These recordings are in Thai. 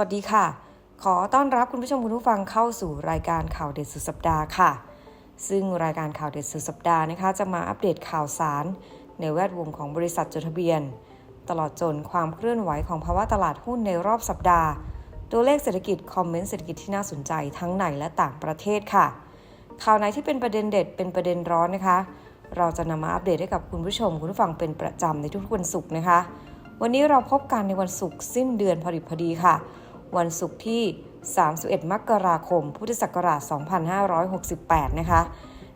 วัสดีค่ะ ขอต้อนรับคุณผู้ชมคุณผู้ฟังเข้าสู่รายการข่าวเด็ดสุดสัปดาห์ค่ะ ซึ่งรายการข่าวเด็ดสุดสัปดาห์นะคะ จะมาอัปเดตข่าวสาร ในแวดวงของบริษัทจดทะเบียน ตลอดจนความเคลื่อนไหวของภาวะตลาดหุ้นในรอบสัปดาห์ ตัวเลขเศรษฐกิจคอมเมนต์เศรษฐกิจที่น่าสนใจทั้งในและต่างประเทศค่ะ ข่าวไหนที่เป็นประเด็นเด็ดเป็นประเด็นร้อนนะคะ เราจะนำมาอัปเดตให้กับคุณผู้ชมคุณผู้ฟังเป็นประจำในทุกๆวันศุกร์นะคะ วันนี้เราพบกันในวันศุกร์สิ้นเดือนพอดิบพอดีค่ะ วันศุกร์ที่ 31 มกราคม พุทธศักราช 2568 นะคะ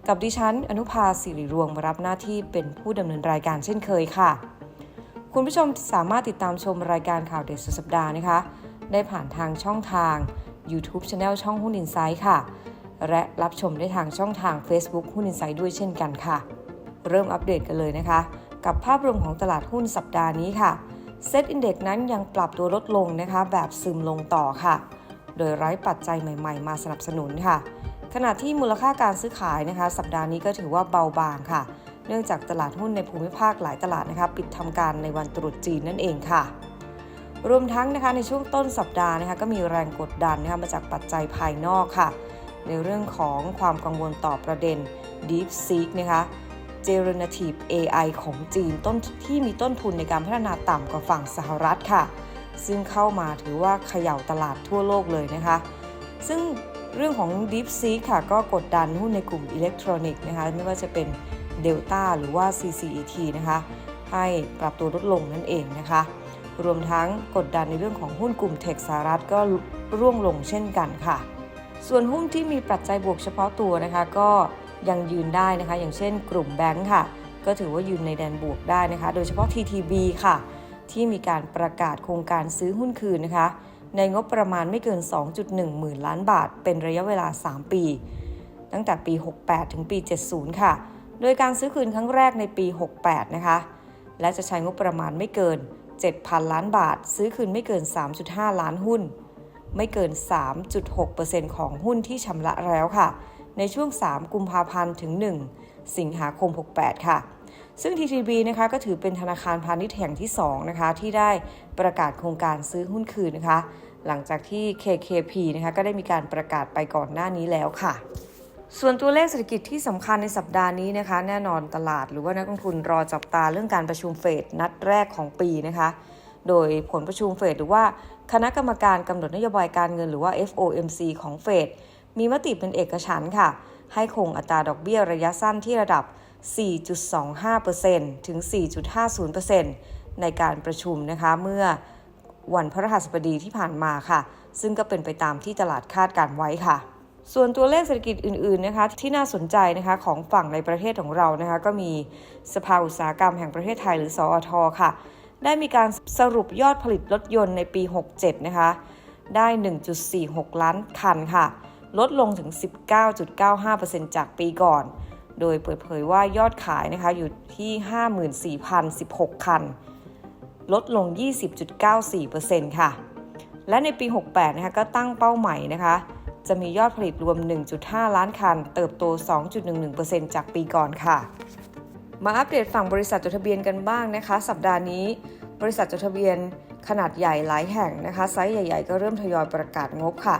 กับดิฉัน อนุภาสิริรวงมารับหน้าที่เป็นผู้ดำเนินรายการเช่นเคยค่ะ คุณผู้ชมสามารถติดตามชมรายการข่าวเด็ดสุดสัปดาห์นะคะ ได้ผ่านทางช่องทาง YouTube Channel ช่องหุ้นอินไซด์ค่ะ และรับชมได้ทางช่องทาง Facebook หุ้นอินไซด์ด้วยเช่นกันค่ะ เริ่มอัปเดตกันเลยนะคะ กับภาพรวมของตลาดหุ้นสัปดาห์นี้ค่ะ เซตอินเด็กนั้นยังปรับตัวลดลงนะคะแบบซึมลงต่อค่ะ โดยไร้ปัจจัยใหม่ๆ มาสนับสนุนค่ะ ขณะที่มูลค่าการซื้อขายนะคะ สัปดาห์นี้ก็ถือว่าเบาบางค่ะ เนื่องจากตลาดหุ้นในภูมิภาคหลายตลาดนะคะ ปิดทำการในวันตรุษจีนนั่นเองค่ะ รวมทั้งนะคะในช่วงต้นสัปดาห์นะคะก็มีแรงกดดันนะคะมาจากปัจจัยภายนอกค่ะ ในเรื่องของความกังวลต่อประเด็น DeepSeek นะคะ Generative AI ของจีนต้นที่มีต้นทุนในการพัฒนาต่ำกว่าฝั่งสหรัฐค่ะ ซึ่งเข้ามาถือว่าเขย่าตลาดทั่วโลกเลยนะคะ ซึ่งเรื่องของ DeepSeek ค่ะ ก็กดดันหุ้นในกลุ่มอิเล็กทรอนิกส์นะคะ ไม่ว่าจะเป็น Delta หรือว่า CCET นะคะ ให้ปรับตัวลดลงนั่นเองนะคะ รวมทั้งกดดันในเรื่องของหุ้นกลุ่มเทคสหรัฐก็ร่วงลงเช่นกันค่ะ ส่วนหุ้นที่มีปัจจัยบวกเฉพาะตัวนะคะก็ ยังยืนได้นะคะ อย่างเช่นกลุ่มแบงค์ค่ะ ก็ถือว่ายืนในแดนบวกได้นะคะ โดยเฉพาะ TTB ค่ะ ที่มีการประกาศโครงการซื้อหุ้นคืนนะคะ ในงบประมาณไม่เกิน 2.1 หมื่นล้านบาท เป็นระยะเวลา 3 ปี ตั้งแต่ปี 68 ถึงปี 70 ค่ะ โดยการซื้อคืนครั้งแรกในปี 68 นะคะ และจะใช้งบประมาณไม่เกิน 7,000 ล้านบาท ซื้อคืนไม่เกิน 3.5 ล้านหุ้น ไม่เกิน 3.6%ของหุ้นที่ชำระแล้วค่ะ ในช่วง 3 กุมภาพันธ์ถึง 1 สิงหาคม 68 ค่ะ ซึ่ง TTB นะคะก็ถือเป็นธนาคารพาณิชย์แห่งที่ 2 นะคะ ที่ได้ประกาศโครงการซื้อหุ้นคืนนะคะ หลังจากที่ KKP นะคะก็ได้มีการประกาศไปก่อนหน้านี้แล้วค่ะส่วนตัวเลขเศรษฐกิจที่สำคัญในสัปดาห์นี้นะคะ แน่นอนตลาดหรือว่านักลงทุนรอจับตาเรื่องการประชุมเฟดนัดแรกของปีนะคะ โดยผลประชุมเฟดหรือว่าคณะกรรมการกำหนดนโยบายการเงินหรือว่า FOMC ของเฟด มีมติเป็นเอกฉันท์ค่ะ ให้คงอัตราดอกเบี้ยระยะสั้นที่ระดับ 4.25%ถึง 4.50%ในการประชุมนะคะเมื่อวันพฤหัสบดีที่ผ่านมาค่ะ ซึ่งก็เป็นไปตามที่ตลาดคาดการไว้ค่ะ ส่วนตัวเลขเศรษฐกิจอื่นๆนะคะที่น่าสนใจนะคะของฝั่งในประเทศของเรานะคะก็มีสภาอุตสาหกรรมแห่งประเทศไทยหรือสอทค่ะ ได้มีการสรุปยอดผลิตรถยนต์ในปี 67 นะคะได้ 1.46 ล้านคันค่ะ ลดลงถึง 19.95%จากปีก่อน โดยเปิดเผยว่ายอดขายนะคะอยู่ที่ 54,016 คัน ลดลง 20.94%ค่ะ และในปี 68 นะคะก็ตั้งเป้าใหม่นะคะจะมียอดผลิตรวม 1.5 ล้านคัน เติบโต 2.11%จากปีก่อนค่ะ มาอัปเดตฝั่งบริษัทจดทะเบียนกันบ้างนะคะ สัปดาห์นี้ บริษัทจดทะเบียนขนาดใหญ่หลายแห่งนะคะ ไซส์ใหญ่ ๆ ก็เริ่มทยอยประกาศงบค่ะ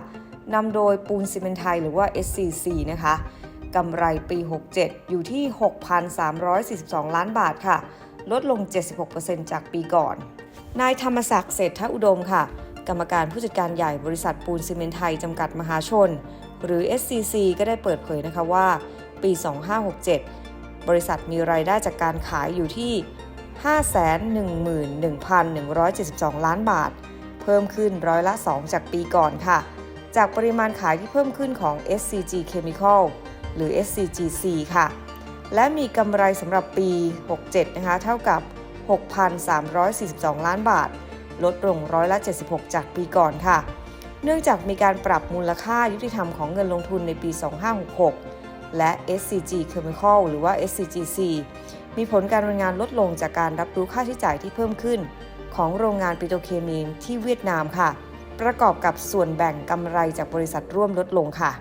นำโดยปูนซีเมนไทยหรือว่า SCC นะคะกำไรปี 67 อยู่ที่ 6,342 ล้านบาทค่ะ ลดลง 76%จากปีก่อน นายธรรมศักดิ์เศรษฐอุดมค่ะ กรรมการผู้จัดการใหญ่บริษัทปูนซีเมนไทยจำกัดมหาชน หรือ SCC ก็ได้เปิดเผยนะคะว่า ปี 2567 บริษัทมีรายได้จากการขายอยู่ที่ 511,172 ล้านบาท เพิ่มขึ้นร้อยละ 2 จากปีก่อนค่ะ จากปริมาณขายที่เพิ่มขึ้นของ SCG Chemical หรือ SCGC ค่ะ และมีกำไรสำหรับปี 67 นะคะ เท่ากับ 6,342 ล้านบาท ลดลงร้อยละ 76 จากปีก่อนค่ะ เนื่องจากมีการปรับมูลค่ายุติธรรมของเงินลงทุนในปี 2566 และ SCG Chemical หรือว่า SCGC มีผลการดำเนินงานลดลงจากการรับรู้ค่าใช้จ่ายที่เพิ่มขึ้น ของโรงงานปิโตรเคมีที่เวียดนามค่ะ ประกอบกับส่วนแบ่งกำไรจากบริษัทร่วมลดลงค่ะ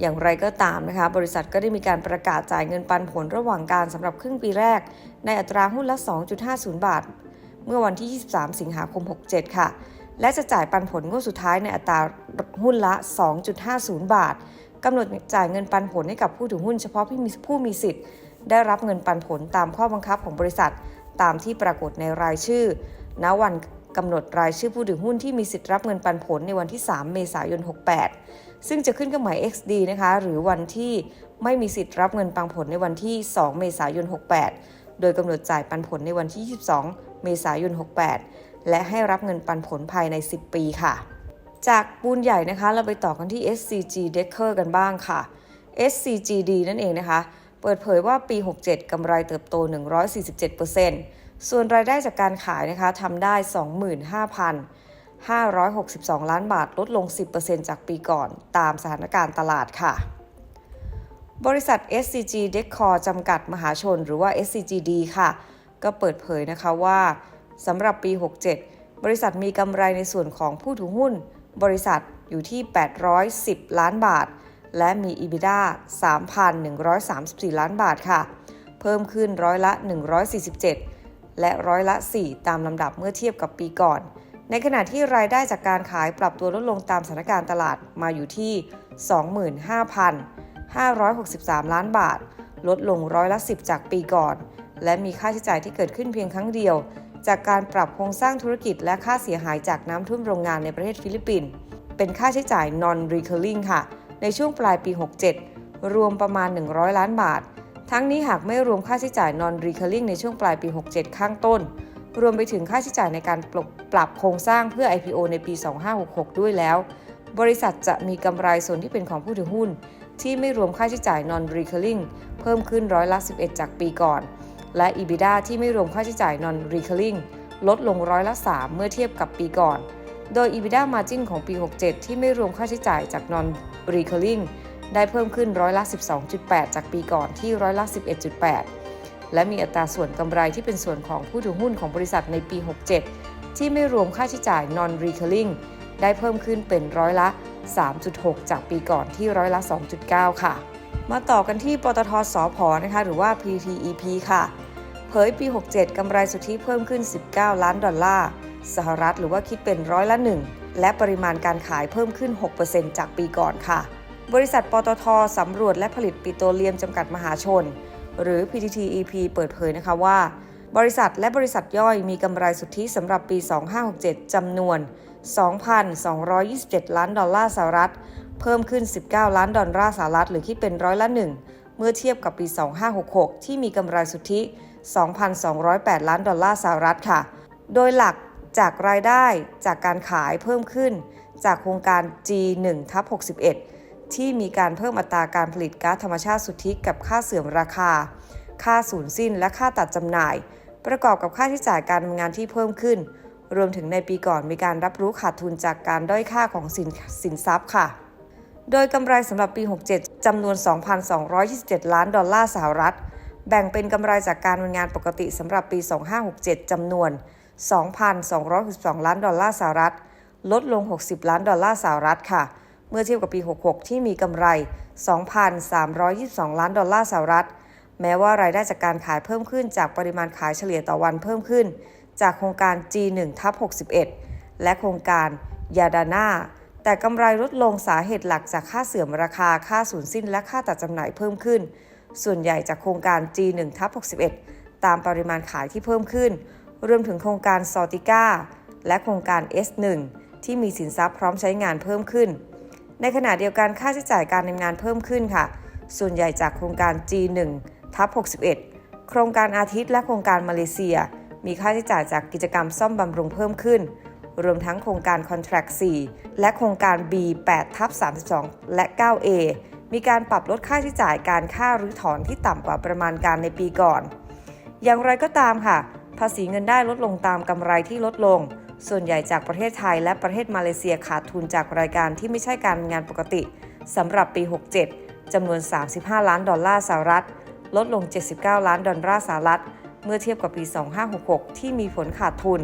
อย่างไรก็ตามนะคะ บริษัทก็ได้มีการประกาศจ่ายเงินปันผลระหว่างการสำหรับครึ่งปีแรก ในอัตราหุ้นละ 2.50 บาท เมื่อวันที่ 23 สิงหาคม 67 ค่ะ และจะจ่ายปันผลงวดสุดท้ายในอัตราหุ้นละ 2.50 บาทกำหนดจ่ายเงินปันผลให้กับผู้ถือหุ้นเฉพาะผู้มีผู้มีสิทธิ์ ได้รับเงินปันผลตามข้อบังคับของบริษัท ตามที่ปรากฏในรายชื่อณวัน กำหนดรายชื่อผู้ถือหุ้นที่มีสิทธิ์รับเงินปันผลในวันที่ 3 เมษายน 68 ซึ่งจะขึ้นเครื่องหมาย XD นะคะ หรือวันที่ไม่มีสิทธิ์รับเงินปันผลในวันที่ 2 เมษายน 68 โดยกำหนดจ่ายปันผลในวันที่ 22 เมษายน 68 และให้รับเงินปันผลภายใน 10 ปีค่ะ จากปูนใหญ่นะคะ เราไปต่อกันที่ SCG Decker กันบ้างค่ะ SCGD นั่นเองนะคะ เปิดเผยว่าปี 67กำไรเติบโต 147% ส่วนรายได้จากการขายนะคะทำได้ 25,562 ล้านบาทลดลง 10%จากปีก่อนตามสถานการณ์ตลาดค่ะ บริษัท SCG Decor จำกัดมหาชนหรือว่า SCGD ค่ะ ก็เปิดเผยนะคะว่าสำหรับปี 67 บริษัทมีกำไรในส่วนของผู้ถือหุ้น บริษัทอยู่ที่ 810 ล้านบาท และมี EBITDA 3,134 ล้านบาทค่ะ เพิ่มขึ้นร้อยละ 147 และร้อยละ 4 ตามลำดับเมื่อเทียบกับปีก่อน ในขณะที่รายได้จากการขายปรับตัวลดลงตามสถานการณ์ตลาดมาอยู่ที่ 25,563 ล้านบาท ลดลงร้อยละ 10 จากปีก่อน และมีค่าใช้จ่ายที่เกิดขึ้นเพียงครั้งเดียว จากการปรับโครงสร้างธุรกิจและค่าเสียหายจากน้ำท่วมโรงงานในประเทศฟิลิปปินส์เป็นค่าใช้จ่าย non recurring ค่ะ ในช่วงปลายปี 67 รวมประมาณ 100 ล้านบาท ทั้งนี้หากไม่รวมค่าใช้จ่าย non recurring ในช่วงปลายปี 67 ข้างต้น รวมไปถึงค่าใช้จ่ายในการปรับปรับโครงสร้างเพื่อ IPO ในปี 2566 ด้วยแล้ว บริษัทจะมีกำไรส่วนที่เป็นของผู้ถือหุ้น ที่ไม่รวมค่าใช้จ่าย non recurring เพิ่มขึ้นร้อยละ 11 จากปีก่อน และ EBITDA ที่ไม่รวมค่าใช้จ่าย non recurring ลดลงร้อยละ 3 เมื่อเทียบกับปีก่อน โดย EBITDA margin ของปี 67 ที่ไม่รวมค่าใช้จ่ายจาก non recurring ได้เพิ่มขึ้นร้อยละ 12.8 จากปีก่อนที่ร้อยละ 11.8 และมีอัตราส่วนกำไรที่เป็นส่วนของผู้ถือหุ้นของบริษัทในปี 67 ที่ไม่รวมค่าใช้จ่าย non recurring ได้เพิ่มขึ้นเป็นร้อยละ 3.6 จากปีก่อนที่ร้อยละ 2.9 ค่ะ มาต่อกันที่ปตทสพนะคะ หรือว่า PTEP ค่ะ เผยปี 67 กำไรสุทธิเพิ่มขึ้น 19 ล้านดอลลาร์สหรัฐหรือว่าคิดเป็นร้อยละ 1 และปริมาณการขายเพิ่มขึ้น 6%จากปีก่อนค่ะ บริษัทปตทสำรวจและผลิตปิโตรเลียมจำกัดมหาชน หรือ PTTEP เปิดเผยนะคะว่า บริษัทและบริษัทย่อยมีกำไรสุทธิสำหรับปี 2567 จำนวน 2,227 ล้านดอลลาร์สหรัฐ เพิ่มขึ้น 19 ล้านดอลลาร์สหรัฐ หรือคิดเป็นร้อยละ1เมื่อเทียบกับปี 2566 ที่มีกำไรสุทธิ 2,208 ล้านดอลลาร์สหรัฐค่ะ โดยหลักจากรายได้จากการขายเพิ่มขึ้น จากโครงการ G1 ทับ61 ที่มีการเพิ่มอัตราการผลิตก๊าซธรรมชาติสุทธิกับค่าเสื่อมราคา ค่าสูญสิ้นและค่าตัดจำหน่าย ประกอบกับค่าใช้จ่ายการทำงานที่เพิ่มขึ้น รวมถึงในปีก่อนมีการรับรู้ขาดทุนจากการด้อยค่าของสินสินทรัพย์ค่ะ โดยกำไรสำหรับปี 67จำนวน 2,227 ล้านดอลลาร์สหรัฐ แบ่งเป็นกำไรจากการทำงานปกติสำหรับปี 2567จำนวน 2,262 ล้านดอลลาร์สหรัฐ ลดลง 60 ล้านดอลลาร์สหรัฐค่ะ เมื่อเทียบกับปี 66 ที่มีกำไร 2,322 ล้านดอลลาร์สหรัฐ แม้ว่ารายได้จากการขายเพิ่มขึ้นจากปริมาณขายเฉลี่ยต่อวันเพิ่มขึ้น จากโครงการ G1 ทับ61 และโครงการยาดาน่าแต่กำไรลดลงสาเหตุหลักจากค่าเสื่อมราคาค่าสูญสิ้นและค่าตัดจำหน่ายเพิ่มขึ้น ส่วนใหญ่จากโครงการ G1 ทับ61 ตามปริมาณขายที่เพิ่มขึ้น รวมถึงโครงการซอติก้าและโครงการ S1 ที่มีสินทรัพย์พร้อมใช้งานเพิ่มขึ้น ในขณะเดียวกันค่าใช้จ่ายการดำเนินงานเพิ่มขึ้นค่ะ ส่วนใหญ่จากโครงการ G1 ทับ61 โครงการอาทิตย์และโครงการมาเลเซีย มีค่าใช้จ่ายจากกิจกรรมซ่อมบำรุงเพิ่มขึ้น รวมทั้งโครงการ Contract 4 และโครงการ B8 ทับ32 และ 9A มีการปรับลดค่าใช้จ่ายการค่ารื้อถอนที่ต่ำกว่าประมาณการในปีก่อน อย่างไรก็ตามค่ะ ภาษีเงินได้ลดลงตามกำไรที่ลดลง ส่วนใหญ่จากประเทศไทยและประเทศมาเลเซียขาดทุนจากรายการที่ไม่ใช่การงานปกติสำหรับปี 67 จำนวน 35 ล้านดอลลาร์สหรัฐ ลดลง 79 ล้านดอลลาร์สหรัฐ เมื่อเทียบกับปี 2566 ที่มีผลขาดทุน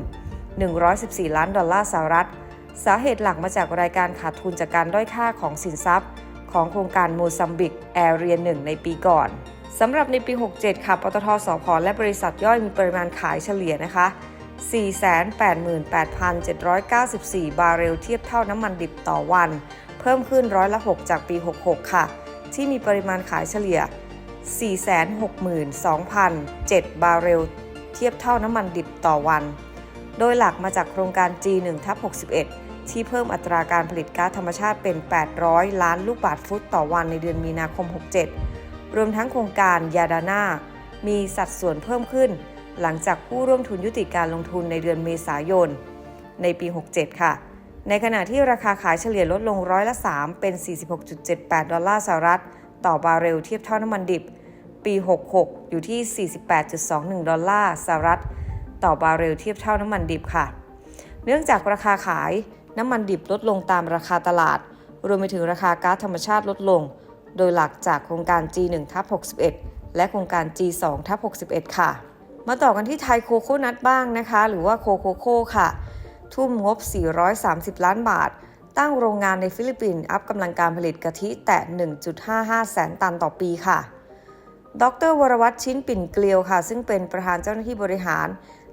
114 ล้านดอลลาร์สหรัฐ สาเหตุหลักมาจากรายการขาดทุนจากการด้อยค่าของสินทรัพย์ ของโครงการโมซัมบิกแอเรีย1ในปีก่อนสำหรับในปี 67 ค่ะ ปตทสพและบริษัทย่อยมีปริมาณขายเฉลี่ยนะคะ 488,794 บาร์เรลเทียบเท่าน้ำมันดิบต่อวัน เพิ่มขึ้นร้อยละ 6 จากปี 66 ค่ะ ที่มีปริมาณขายเฉลี่ย 462,007 บาร์เรลเทียบเท่าน้ำมันดิบต่อวัน โดยหลักมาจากโครงการ G1 ทับ61 ที่เพิ่มอัตราการผลิตก๊าซธรรมชาติเป็น 800 ล้านลูกบาศก์ฟุตต่อวันในเดือนมีนาคม 67 รวมทั้งโครงการยาดาน่ามีสัดส่วนเพิ่มขึ้น หลังจากผู้ร่วมทุนยุติการลงทุนในเดือนเมษายน ในปี 67 ค่ะ ในขณะที่ราคาขายเฉลี่ยลดลงร้อยละ 3 เป็น 46.78 ดอลลาร์สหรัฐ ต่อบาร์เรลเทียบเท่าน้ำมันดิบ ปี 66 อยู่ที่ 48.21 ดอลลาร์สหรัฐ ต่อบาร์เรลเทียบเท่าน้ำมันดิบค่ะ เนื่องจากราคาขายน้ำมันดิบลดลงตามราคาตลาด รวมไปถึงราคาก๊าซธรรมชาติลดลง โดยหลักจากโครงการ G1 ทับ61 และโครงการ G2 ทับ61 ค่ะ มาต่อกันที่ไทยโคโค่นัทบ้างนะคะ หรือว่าโคโคโคค่ะ ทุ่มงบ 430 ล้านบาท ตั้งโรงงานในฟิลิปปินส์อัพกำลังการผลิตกะทิแตะ 1.55 แสนตันต่อปีค่ะ ดรวรวัตชิ้นปิ่นเกลียวค่ะ ซึ่งเป็นประธานเจ้าหน้าที่บริหาร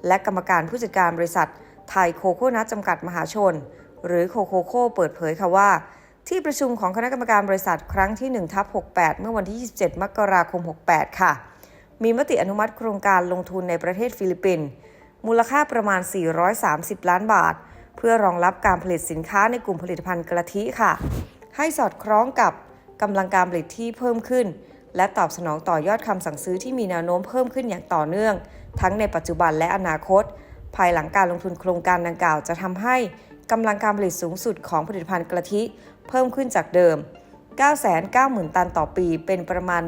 และกรรมการผู้จัดการบริษัท ไทยโคโค่นัทจำกัดมหาชน หรือโคโคโคเปิดเผยค่ะว่าที่ประชุมของคณะกรรมการบริษัทครั้งที่1ทับ68 เมื่อวันที่ 27 มกราคม 68 ค่ะ มีมติอนุมัติโครงการลงทุนในประเทศฟิลิปปินส์มูลค่าประมาณ 430 ล้านบาท เพื่อรองรับการผลิตสินค้าในกลุ่มผลิตภัณฑ์กะทิค่ะ ให้สอดคล้องกับกำลังการผลิตที่เพิ่มขึ้น และตอบสนองต่อยอดคำสั่งซื้อที่มีแนวโน้มเพิ่มขึ้นอย่างต่อเนื่อง ทั้งในปัจจุบันและอนาคต ภายหลังการลงทุนโครงการดังกล่าวจะทำให้กำลังการผลิตสูงสุดของผลิตภัณฑ์กะทิ เพิ่มขึ้นจากเดิม 990,000 ตันต่อปี เป็นประมาณ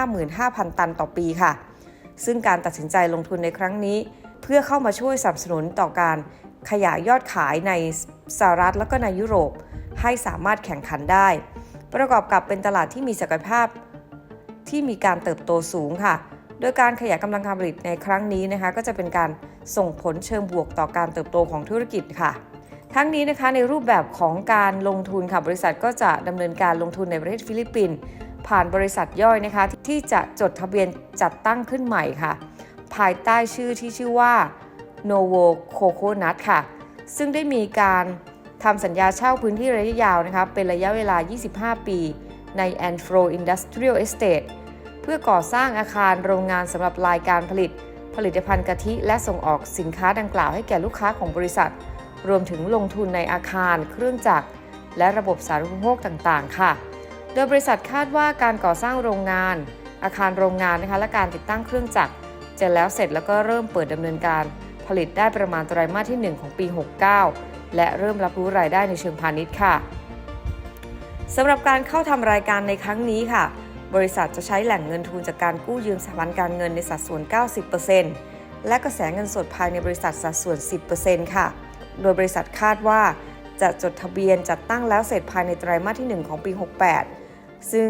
155,000 ตันต่อปีค่ะ ซึ่งการตัดสินใจลงทุนในครั้งนี้ เพื่อเข้ามาช่วยสนับสนุนต่อการขยายยอดขายในสหรัฐและก็ในยุโรป ให้สามารถแข่งขันได้ ประกอบกับเป็นตลาดที่มีศักยภาพที่มีการเติบโตสูงค่ะ โดยการขยายกำลังการผลิตในครั้งนี้นะคะ ก็จะเป็นการส่งผลเชิงบวกต่อการเติบโตของธุรกิจค่ะ ทั้งนี้นะคะในรูปแบบของการลงทุนค่ะบริษัทก็จะดำเนินการลงทุนในประเทศฟิลิปปินส์ผ่านบริษัทย่อยนะคะที่จะจดทะเบียนจัดตั้งขึ้นใหม่ค่ะ ภายใต้ชื่อที่ชื่อว่า Novo Coconut ค่ะ ซึ่งได้มีการทำสัญญาเช่าพื้นที่ระยะยาวนะคะเป็นระยะเวลา 25 ปี ใน Anfro Industrial Estate เพื่อก่อสร้างอาคารโรงงานสำหรับรายการผลิต ผลิตภัณฑ์กะทิและส่งออกสินค้าดังกล่าวให้แก่ลูกค้าของบริษัท รวมถึงลงทุนในอาคาร เครื่องจักร และระบบสาธารณูปโภคต่างๆ ค่ะ โดยบริษัทคาดว่าการก่อสร้างโรงงาน อาคารโรงงานนะคะและการติดตั้งเครื่องจักร จะแล้วเสร็จแล้วก็เริ่มเปิดดำเนินการ ผลิตได้ประมาณไตรมาสที่ 1 ของปี 69 และเริ่มรับรู้รายได้ในเชิงพาณิชย์ค่ะสำหรับการเข้าทำรายการในครั้งนี้ค่ะ บริษัทจะใช้แหล่งเงินทุนจากการกู้ยืมสถาบันการเงินในสัดส่วน 90%และกระแสเงินสดภายในบริษัทสัดส่วน 10%ค่ะ โดยบริษัทคาดว่าจะจดทะเบียนจัดตั้งแล้วเสร็จภายในไตรมาสที่ 1 ของปี 68 ซึ่ง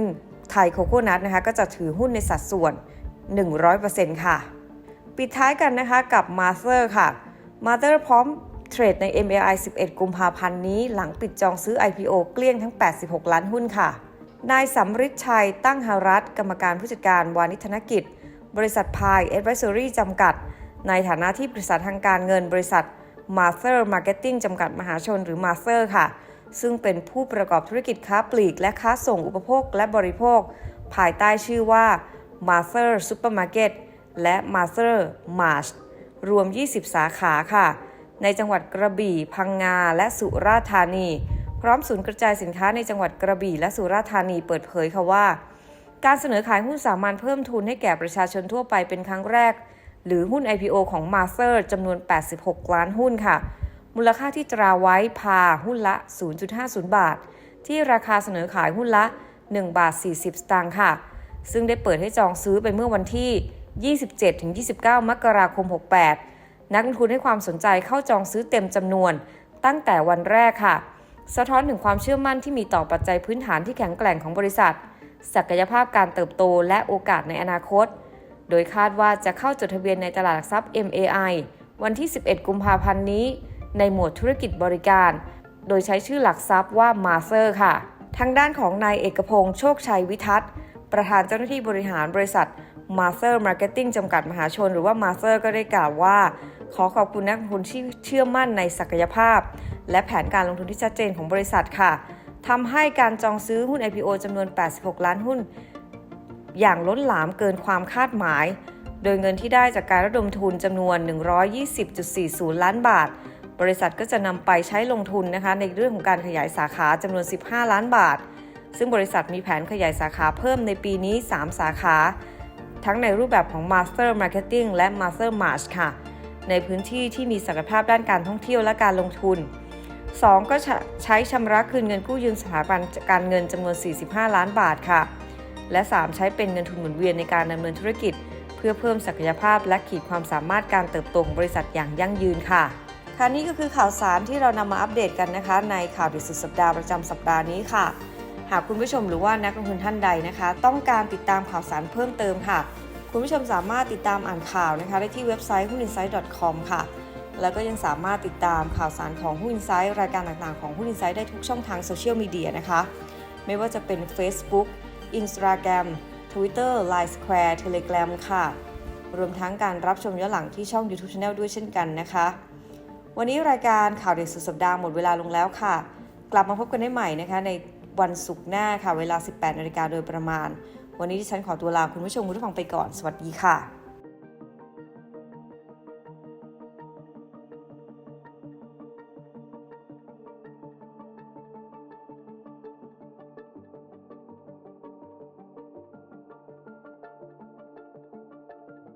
ไทยโคโค่นัทนะคะก็จะถือหุ้นในสัดส่วน 100%ค่ะ ปิดท้ายกันนะคะกับ m a t e r ค่ะ m a t e r พร้อมเทรดใน MAI 11 กุมภาพันธ์นี้ หลังปิดจองซื้อ IPO เกลี้ยงทั้ง 86 ล้านหุ้นค่ะ นายสำริดชัยตั้งหารัฐ กรรมการผู้จัดการวานิธนกิจ บริษัทพาย Advisory จำกัด ในฐานะที่ปรึกษาทางการเงินบริษัท m a t h e r Marketing จำกัดมหาชนหรือ m a t h e r ค่ะ ซึ่งเป็นผู้ประกอบธุรกิจค้าปลีก และค้าส่งอุปโภคและบริโภค ภายใต้ชื่อว่า m a t h e r Supermarket และ m a t h e r March รวม 20 สาขาค่ะ ในจังหวัดกระบี่ พังงา และสุราษฎร์ธานี พร้อมศูนย์กระจายสินค้าในจังหวัดกระบี่และสุราษฎร์ธานีเปิดเผยค่ะว่า การเสนอขายหุ้นสามัญเพิ่มทุนให้แก่ประชาชนทั่วไปเป็นครั้งแรก หรือหุ้น IPO ของ m a s t e r จำนวน 86 ล้านหุ้นค่ะ มูลค่าที่ตราไว้พาหุ้นละ 0.50 บาท ที่ราคาเสนอขายหุ้นละ 1 บาท 40 สตางค์ค่ะ ซึ่งได้เปิดให้จองซื้อไปเมื่อวันที่ 27-29 มกราคม 68 นักลงทุนให้ความสนใจเข้าจองซื้อเต็มจำนวน ตั้งแต่วันแรกค่ะ สะท้อนถึงความเชื่อมั่นที่มีต่อปัจจัยพื้นฐานที่แข็งแกร่งของบริษัท ศักยภาพการเติบโตและโอกาสในอนาคต โดยคาดว่าจะเข้าจดทะเบียนในตลาดหลักทรัพย์ MAI วันที่ 11 กุมภาพันธ์นี้ ในหมวดธุรกิจบริการ โดยใช้ชื่อหลักทรัพย์ว่า m a s e r ค่ะ ทางด้านของนายเอกพงษ์โชคชัยวิทัศน์ ประธานเจ้าหน้าที่บริหารบริษัท m a s e r Marketing จำกัดมหาชน หรือว่า m a s e r ก็ได้กล่าวว่า ขอขอบคุณนักลงทุนที่เชื่อมั่นในศักยภาพ และแผนการลงทุนที่ชัดเจนของบริษัทค่ะทำให้การจองซื้อหุ้น IPO จำนวน 86 ล้านหุ้น อย่างล้นหลามเกินความคาดหมาย โดยเงินที่ได้จากการระดมทุนจำนวน 120.40 ล้านบาท บริษัทก็จะนำไปใช้ลงทุนนะคะในเรื่องของการขยายสาขาจำนวน 15 ล้านบาท ซึ่งบริษัทมีแผนขยายสาขาเพิ่มในปีนี้ 3 สาขา ทั้งในรูปแบบของ Master Marketing และ Master March ค่ะ ในพื้นที่ที่มีศักยภาพด้านการท่องเที่ยวและการลงทุน 2. ก็ใช้ชำระคืนเงินกู้ยืมสถาบันการเงินจำนวน 45 ล้านบาทค่ะ และ 3. ใช้เป็นเงินทุนหมุนเวียนในการดำเนินธุรกิจ เพื่อเพิ่มศักยภาพและขีดความสามารถการเติบโตของบริษัทอย่างยั่งยืนค่ะค่ะนี่ก็คือข่าวสารที่เรานำมาอัปเดตกันนะคะ ในข่าวเด็ดสุดสัปดาห์ประจำสัปดาห์นี้ค่ะ หากคุณผู้ชมหรือว่านักลงทุนท่านใดนะคะ ต้องการติดตามข่าวสารเพิ่มเติมค่ะ คุณผู้ชมสามารถติดตามอ่านข่าวนะคะ ได้ที่เว็บไซต์หุ้น insight com ค่ะแล้วก็ยังสามารถติดตามข่าวสารของหุ้น Insight รายการต่างๆของหุ้น Insight ได้ทุกช่องทางโซเชียลมีเดียนะคะ ไม่ว่าจะเป็น Facebook Instagram Twitter Line Square Telegram ค่ะ รวมทั้งการรับชมย้อนหลังที่ช่อง YouTube Channel ด้วยเช่นกันนะคะ วันนี้รายการข่าวเด็กสุดสัปดาห์หมดเวลาลงแล้วค่ะ กลับมาพบกันได้ใหม่นะคะ ในวันศุกร์หน้าค่ะ เวลา 18นาฬิกาโดยประมาณ วันนี้ที่ฉันขอตัวลาคุณผู้ชมคุณผู้ฟังไปก่อน สวัสดีค่ะ